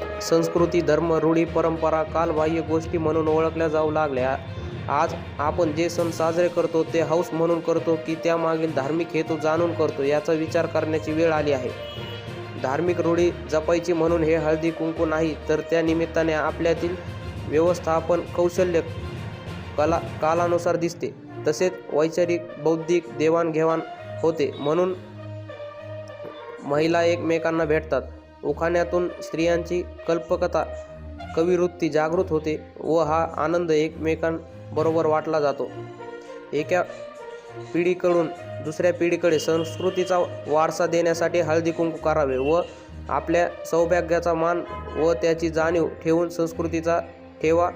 युगात संस्कृती धर्म रूढी परंपरा कालबाह्य गोष्टी म्हणून ओळखल्या जाऊ लागल्या. आज आपण जे सण साजरे करतो ते हौस म्हणून करतो की त्यामागील धार्मिक हेतू जाणून करतो याचा विचार करण्याची वेळ आली आहे. धार्मिक रूढी जपायची म्हणून हे हळदी कुंकू नाही तर त्या निमित्ताने आपल्यातील व्यवस्थापन कौशल्य कला कालानुसार दिसते. तसेच वैचारिक बौद्धिक देवाणघेवाण होते म्हणून महिला एकमेकांना भेटतात. उखाण्यातून स्त्रियांची कल्पकता कविवृत्ती जागृत होते व हा आनंद एकमेकांबरोबर वाटला जातो. एका पिढीकडून दुसऱ्या पिढीकडे संस्कृतीचा वारसा देण्यासाठी हळदी कुंकू करावे व आपल्या सौभाग्याचा मान व त्याची जाणीव ठेवून संस्कृतीचा ठेवा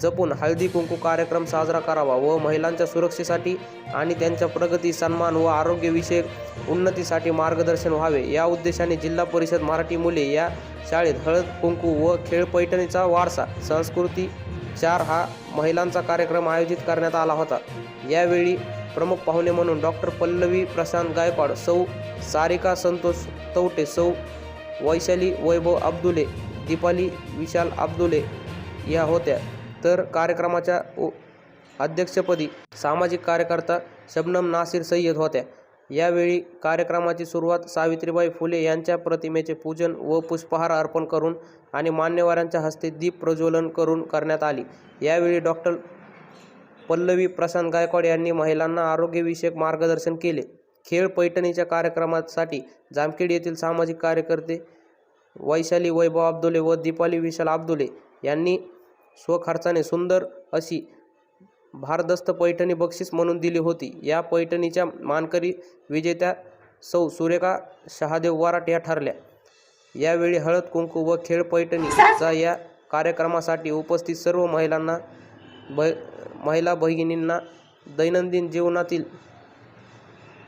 जपून हळदी कुंकू कार्यक्रम साजरा करावा व महिलांच्या सुरक्षेसाठी आणि त्यांच्या प्रगती सन्मान व आरोग्यविषयक उन्नतीसाठी मार्गदर्शन व्हावे. या उद्देशाने जिल्हा परिषद मराठी मुले या शाळेत हळद कुंकू व खेळ पैठणीचा वारसा संस्कृती चार हा महिलांचा कार्यक्रम आयोजित करण्यात आला होता. यावेळी प्रमुख पाहुणे म्हणून डॉक्टर पल्लवी प्रशांत गायकवाड सौ सारिका संतोष तवटे सौ वैशाली वैभव अब्दुले दीपाली विशाल अब्दुले या होत्या. तर कार्यक्रमाच्या उ- अध्यक्षपदी सामाजिक कार्यकर्ता शबनम नासिर सय्यद होत्या. यावेळी कार्यक्रमाची सुरुवात सावित्रीबाई फुले यांच्या प्रतिमेचे पूजन व पुष्पहार अर्पण करून आणि मान्यवरांच्या हस्ते दीप प्रज्वलन करून करण्यात आली. यावेळी डॉक्टर पल्लवी प्रशांत गायकवाड यांनी महिलांना आरोग्यविषयक मार्गदर्शन केले. खेळ पैठणीच्या कार्यक्रमासाठी जामखेड येथील सामाजिक कार्यकर्ते वैशाली वैभव अब्दुले व दीपाली विशाल अब्दुले यांनी स्वखर्चाने सुंदर अशी भारदस्त पैठणी बक्षीस म्हणून दिली होती. या पैठणीच्या मानकरी विजेत्या सौ सुरेखा शहादेव वराट या ठरल्या. यावेळी हळद कुंकू व खेळ पैठणीचा या कार्यक्रमासाठी उपस्थित सर्व महिलांना ब महिला भगिनींना दैनंदिन जीवनातील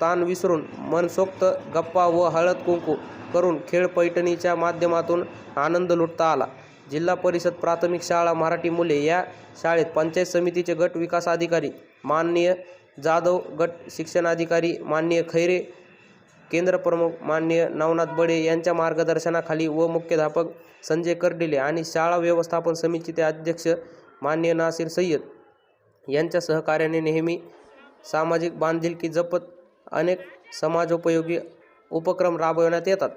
ताण विसरून मनसोक्त गप्पा व हळद कुंकू करून खेळ पैठणीच्या माध्यमातून आनंद लुटता आला. जिल्हा परिषद प्राथमिक शाळा मराठी मुले या शाळेत पंचायत समितीचे गट विकास अधिकारी माननीय जाधव गट शिक्षणाधिकारी माननीय खैरे केंद्र प्रमुख माननीय नवनाथ बडे यांच्या मार्गदर्शनाखाली व मुख्याध्यापक संजय करडिले आणि शाळा व्यवस्थापन समितीचे अध्यक्ष माननीय नासिर सय्यद यांच्या सहकार्याने नेहमी सामाजिक बांधिलकी जपत अनेक समाजोपयोगी उपक्रम राबविण्यात येतात.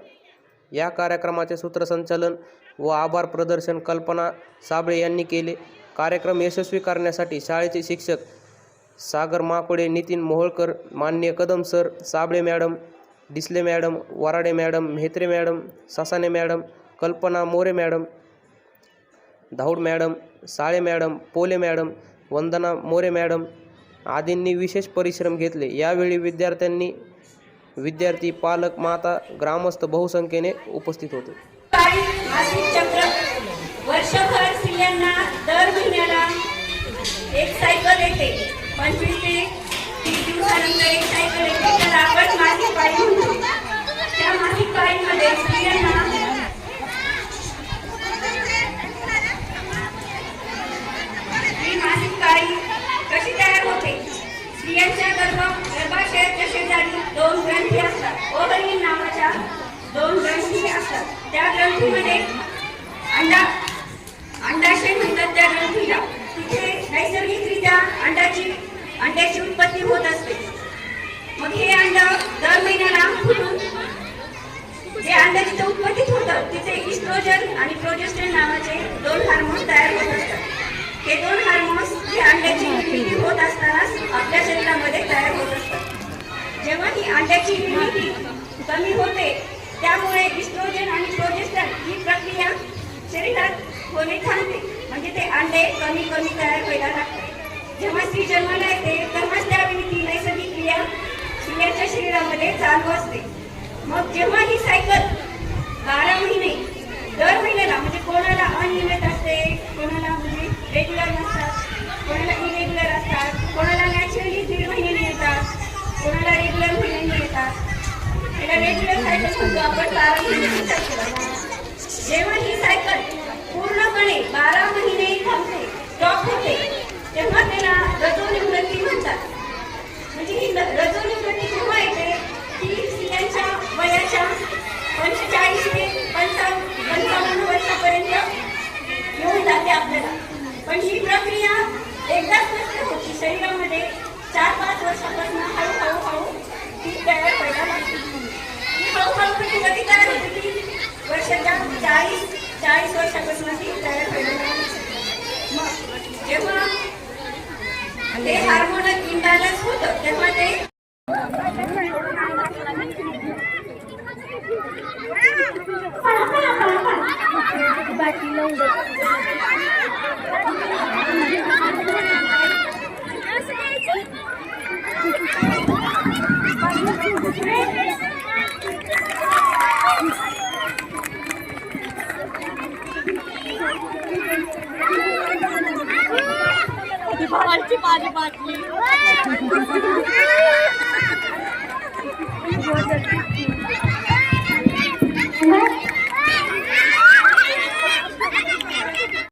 या कार्यक्रमाचे सूत्रसंचालन व आभार प्रदर्शन कल्पना साबळे यांनी केले. कार्यक्रम यशस्वी करण्यासाठी शाळेचे शिक्षक सागर माकोडे नितीन मोहोळकर मान्य Kadam sir Sable madam Disale madam Varade madam Mhetre madam Sasane madam Kalpana More madam Dhaud madam Sale madam Pole madam Vandana More madam आदींनी विशेष परिश्रम घेतले. यावेळी विद्यार्थ्यांनी विद्यार्थी पालक माता ग्रामस्थ बहुसंख्येने उपस्थित होते. वर्षभर स्त्रियांना दर महिन्याला एक सायकल येते. पंचवीस ते तीस दिवसानंतर एक सायकल येते. तर आपण मासिक पाळी म्हणतो त्या मासिक पाळीमध्ये स्त्रियांना ही मासिक पाळी कशी तयार होते स्त्रियांच्या गर्भ गर्भाशयाच्या शेजारी दोन ग्रंथी असतात ओव्हरी नावाच्या दोन ग्रंथी असतात त्या ग्रंथीमध्ये अंडा अंडाशय म्हणतात त्या ग्रंथीला. तिथे नैसर्गिकरित्या अंडाची अंड्याची उत्पत्ती होत असते. मग हे अंड दर महिन्याला फुटून जे अंड तिथे उत्पत्तीत होतं तिथे इस्ट्रोजन आणि प्रोजेस्ट्रॉन नावाचे दोन हार्मोन्स तयार होत असतात. हे दोन हार्मोन्स हे अंड्याची निर्मिती होत असतानाच आपल्या शरीरामध्ये तयार होत असतात. जेव्हा ही अंड्याची निर्मिती कमी होते त्यामुळे इस्ट्रोजन आणि प्रोजेस्ट्रॉन ही प्रक्रिया शरीरात होणे थांबते. म्हणजे ते अंडे कमी कमी तयार व्हायला लागतात. जेव्हा स्त्री जन्माला येते तेव्हाच त्यावेळी ती नैसर्गिक क्रिया स्त्रियांच्या शरीरामध्ये चालू असते. मग जेव्हा ही सायकल बारा महिने दर महिन्याला म्हणजे कोणाला अनियमित असते कोणाला म्हणजे रेग्युलर नसतात कोणाला इरेग्युलर असतात कोणाला आपण बारा सायकल जेव्हा ही सायकल पूर्णपणे बारा महिने थांबते स्टॉप होते तेव्हा त्याला रजोनिवृत्ती म्हणतात. म्हणजे ही ल- रजोनिवृत्ती जेव्हा येते ती स्त्रियांच्या वयाच्या पंचेचाळीस ते पंचावन्न पंचावन्न वर्षापर्यंत येऊन जाते आपल्याला. पण ही प्रक्रिया एकदाच नसते होती. शरीरामध्ये चार पाच वर्षापासून हळूहळू हळू ती तयार व्हायला लागते वर्षाच्या चाळीस चाळीस वर्षापासून ती तयार मग जेव्हा ते हार्मोन इम्बॅलन्स होतं तेव्हा ते आमची भाजी भाजी.